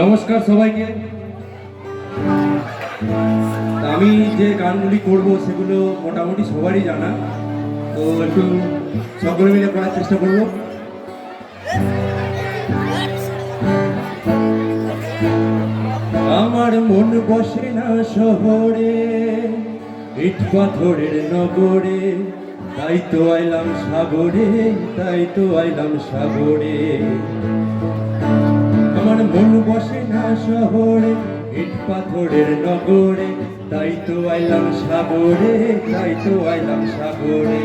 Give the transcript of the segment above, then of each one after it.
নমস্কার সবাইকে। আমি যে গানগুলি করব সেগুলো মোটামুটি সবারই জানা। তো একটু সকলে মিলে করার চেষ্টা করব। আমার মন বসে না শহরে, ইট পাথরের নগরে, তাই তো আইলাম সাগরে, তাই তো আইলাম সাগরে। আমার মন বসে না শহরে, ইট পাথরের নগরে, তাই তো আইলাম সাগরে, তাই তো আইলাম সাগরে।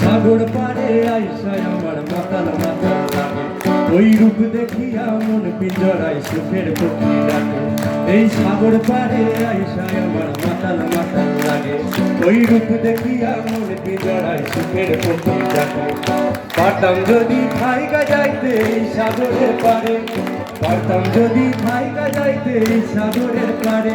সাগর পারে আমার মাতাল মাতাল লাগে। ওই রূপ দেখিয়া মন পিঞ্জরায় সুখের পক্ষী এই সাগর পারে আইসায় আমার মাতাল মাতাল লাগে। ওই রূপ দেখিয়া মন পিঞ্জরায় সুখের পক্ষী ডাকে পারতাম যদি খাইকা যাইতে সাগরের পারে। পারতাম যদি খাইকা যাইতে সাগরের পারে।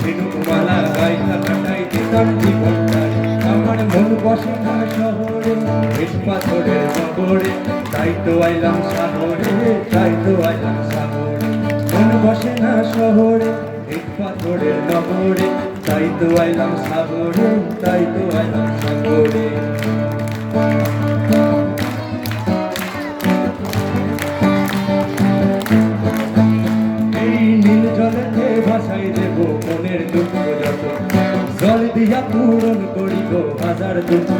ঝিনুক মালা গাইতা কাটাই দিতাম জীবনটায়। আমার মন বসে না শহরে ইট পাথরের নগরে তাই তো আইলাম সাগরে তাই তো আইলাম সাগরে। মন বসে না শহরে ইট পাথরের নগরে তাই তো আইলাম সাগরে, তাই তো আইলাম সাগরে। এই নীল জলেতে ভাসাই দেব মনের দুঃখ যত। জল দিয়া পূরণ করিব হাজার দুঃখ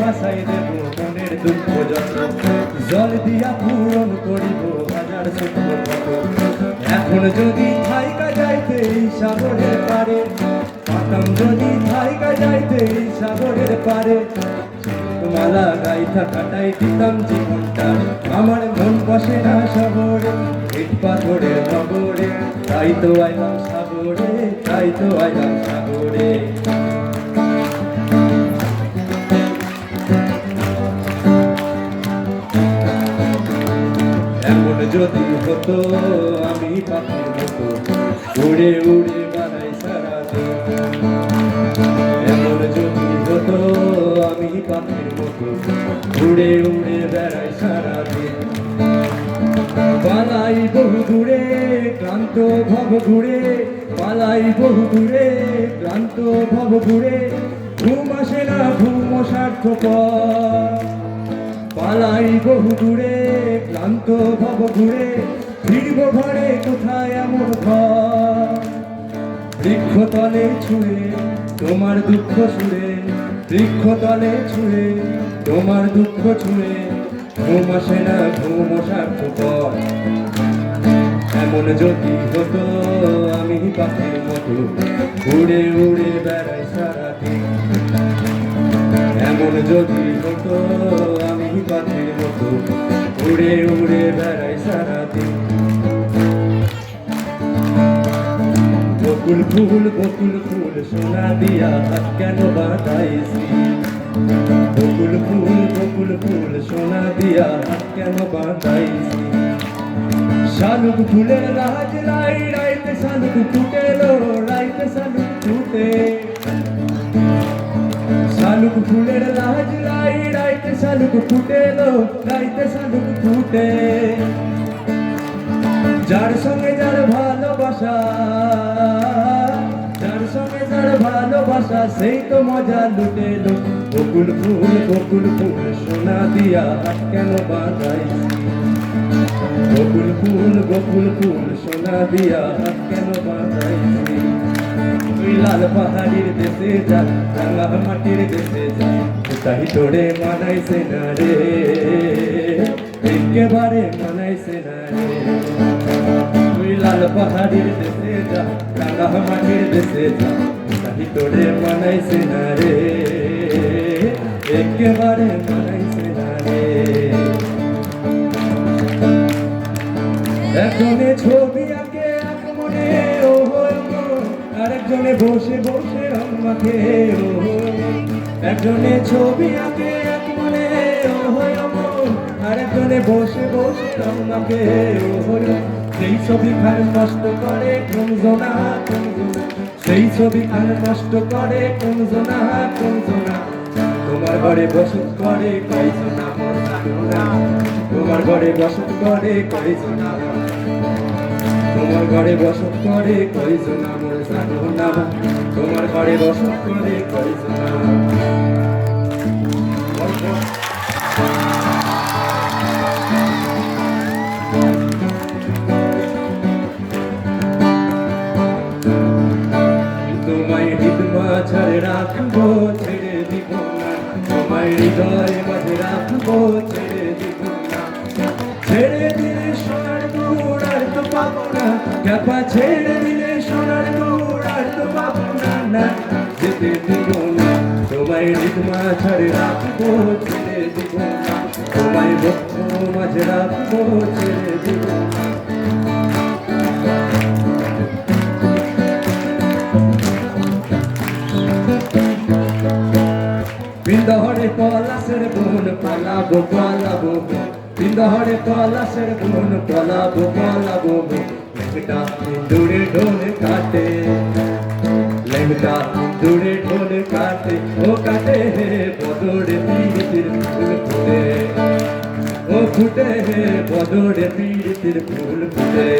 ভাসাই দেব মনের দুঃখ যত। জল এখন যদি থাইকা সাগরের পারে পাতাম যদি থাইকা যাইতে সাগরের পারে মালা গাইথা কাটাই দিতাম জীবনটা। আমার মন বসে না শহরে ইট পাথরের নগরে তাই তো আইলাম সাগরে, তাই তো আইলাম সাগরে। এমন যদি হতো, আমি পাখির মতো উড়ে উড়ে বেড়াই সারা এমন যদি হতো, আমি পাখির মতো উড়ে উড়ে বেড়াই সারাদিন পালাই বহু দূরে, ক্লান্ত ভব ঘুরে, পালাই বহু দূরে, ক্লান্ত ভব ঘুরে, ঘুম আসে না, ঘুম সার্থক পালাই বহু দূরে, ক্লান্ত ভব ঘুরে, ফিরব ঘরে কোথায় এমন ঘর? বৃক্ষ তলে ছুঁয়ে তোমার দুঃখ ছুঁড়ে বৃক্ষ তলে ছুঁয়ে তোমার দুঃখ ছুঁয়ে, ঘুম আসে না, ঘুম সার্থকর এমন যদি হতো, আমি পাখির মতো উড়ে উড়ে বেড়াই সারাদিন। এমন যদি হতো, আমি পাখির মতো উড়ে উড়ে ফুল বকুল ফুল সোনা দিয়া কেন বাঁধাইছি? বকুল ফুল বকুল ফুল সোনা দিয়া কেন বাঁধাইছি? শালুক ফুলের রাজ লাই রাইতে শালুক ফুটেলো রাইতে শালুক ফুটে। শালুক ফুলের লাজ লাই রাইতে শালুক ফুটেলো রাইতে শালুক ফুটে। যার সঙ্গে যার ভালোবাসা ভালোবাসা সেই তো মজা লুটে লো। বকুল ফুল বকুল ফুল, সোনা দিয়া কেন বাঁধাইছি বকুল ফুল বকুল ফুল, সোনা দিয়া কেন বাঁধাইছি তুই লাল পাহাড়ির দেশে যা রাঙা মাটির দেশে যা। তাই তোরে মানাইছে না রে? একেবারে মানাইছে না রে। তুই লাল পাহাড়ির দেশে যা রাঙা মাটির দেশে যা। তাই তোরে মানাইছে না রে। একেবারে মানাইছে না রে। একজনে ছবি আঁকে এক মনে ও আরেকজনে বসে বসে আমাকে ও একজনে ছবি আঁকে এক মনে ও আরেকজনে বসে বসে আমাকে ও সেই ছবি খান নষ্ট করে ক্রমজনা ক্রমজনা সেই ছবি খান নষ্ট করে কোন জনা কোন জনা। তোমার ঘরে বসত করে মোর জানোনা তোমার ঘরে বসত করে কয়জনা তোমার ঘরে বসত করে তোমার ঘরে বসত করে হৃদয় মাঝে রাখব ছেড়ে দিব ছেড়ে দিলে সোনার গুড় আর তো পাবো না ক্যাপা ছেড়ে দিলে সোনার গুড় আর তো পাবো না যেতে দিব না তোমায় হৃদমা ছাড়ে রাখব ছেড়ে দিব না তোমায় বক্ষ মাঝে রাখব ছেড়ে দিব না পলাশের দূরে কাটে। দূরে কাটে। ও কাটে হে বদরে পীড়িতির ফুল ফুটে। ও ফুটে হে বদরে পীড়িতির ফুল ফুটে।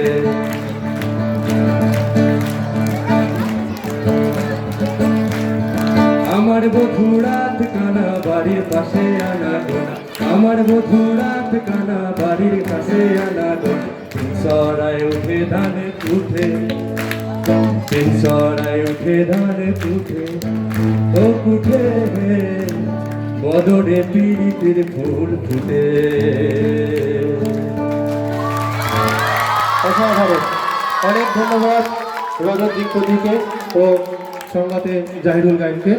আমার বধুরাত কানা বাড়ির পাশে আনা গোনা। আমার বধুরাত কানা বাড়ির কাছে আনা সরায় উঠে ধানে উঠে সরায় উঠে ধানে উঠে ও উঠে বদরে পিড়িতির ফুল ফুটে। অনেক ধন্যবাদ রজত দিকপতিকে ও সংগাতে জাহিরুল গাইনকে।